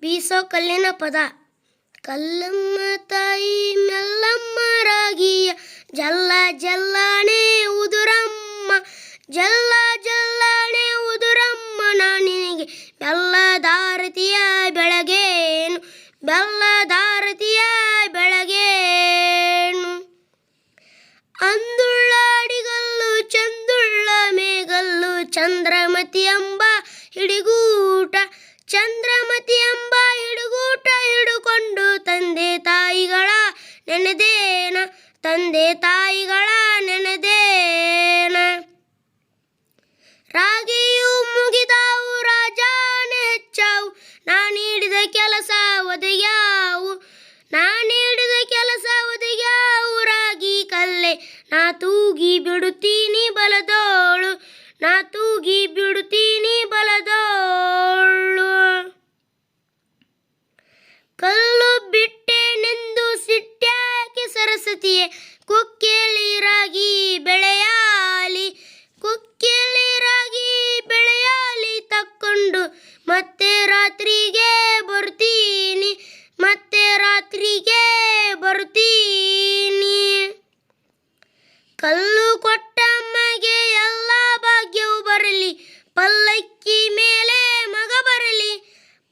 ಬೀಸೋ ಕಲ್ಲಿನ ಪದ. ಕಲ್ಲಮ್ಮ ತಾಯಿ ಮೆಲ್ಲಮ್ಮ ರಾಗಿಯ ಜಲ್ಲ ಜಲ್ಲಾಣೆ ಉದುರಮ್ಮ. ಜಲ್ಲ ಜಲ್ಲಾಣೆ ಉದುರಮ್ಮ ನಾನಿನಿಗೆ ಬೆಲ್ಲದಾರತಿಯ ಬೆಳಗೇನು. ಬೆಲ್ಲದಾರತಿಯ ಬೆಳಗೇನು. ಅಂದುಳ್ಳಾಡಿಗಲ್ಲು ಚಂದುಳ್ಳ ಮೇಗಲ್ಲು ಚಂದ್ರಮತಿಯಮ್ಮ ಚಂದ್ರಮತಿ ಎಂಬ ಹಿಡುಗೂಟ ಹಿಡುಕೊಂಡು ತಂದೆ ತಾಯಿಗಳ ನೆನೆದೇನ, ತಂದೆ ತಾಯಿಗಳ ನೆನೆದೇನ. ರಾಗಿಯು ಮುಗಿದಾವು, ರಾಜಾನೆ ಹೆಚ್ಚಾವು ನಾನೀಡಿದ ಕೆಲಸ ಒದಗ್ಯಾವು ನಾನೀಡಿದ ಕೆಲಸ ಒದೆಯಾವು ರಾಗಿ ಕಲ್ಲೆ, ನಾ ತೂಗಿ ಬಿಡುತ್ತೀನಿ ಬಲದೋಳು, ನಾ ಸಿಟ್ಟ್ಯಾಕೆ ಕುಕ್ಕೆಲಿ ರಾಗಿ ಬೆಳೆಯಾಲಿ ಕುಕ್ಕೇಳಿ ರಾಗಿ ಬೆಳೆಯಾಲಿ ತಕ್ಕೊಂಡು, ಮತ್ತೆ ರಾತ್ರಿಗೆ ಬರ್ತೀನಿ, ಮತ್ತೆ ರಾತ್ರಿಗೆ ಬರ್ತೀನಿ. ಕಲ್ಲು ಕೊಟ್ಟಮ್ಮಗೆ ಎಲ್ಲ ಭಾಗ್ಯವು ಬರಲಿ, ಪಲ್ಲಕ್ಕಿ ಮೇಲೆ ಮಗ ಬರಲಿ,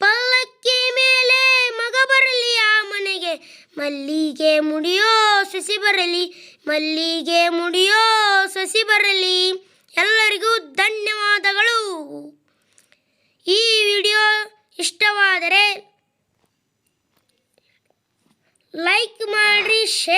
ಪಲ್ಲಕ್ಕಿ ಮೇಲೆ ಮಗ ಬರಲಿ ಆ ಮನೆಗೆ, ಮಲ್ಲಿಗೆ ಮುಡಿಯೋ ಸಸಿ ಬರಲಿ. ಮಲ್ಲಿಗೆ ಮುಡಿಯೋ ಸಸಿ ಬರಲಿ. ಎಲ್ಲರಿಗೂ ಧನ್ಯವಾದಗಳು. ಈ ವಿಡಿಯೋ ಇಷ್ಟವಾದರೆ ಲೈಕ್ ಮಾಡಿ ಶೇರ್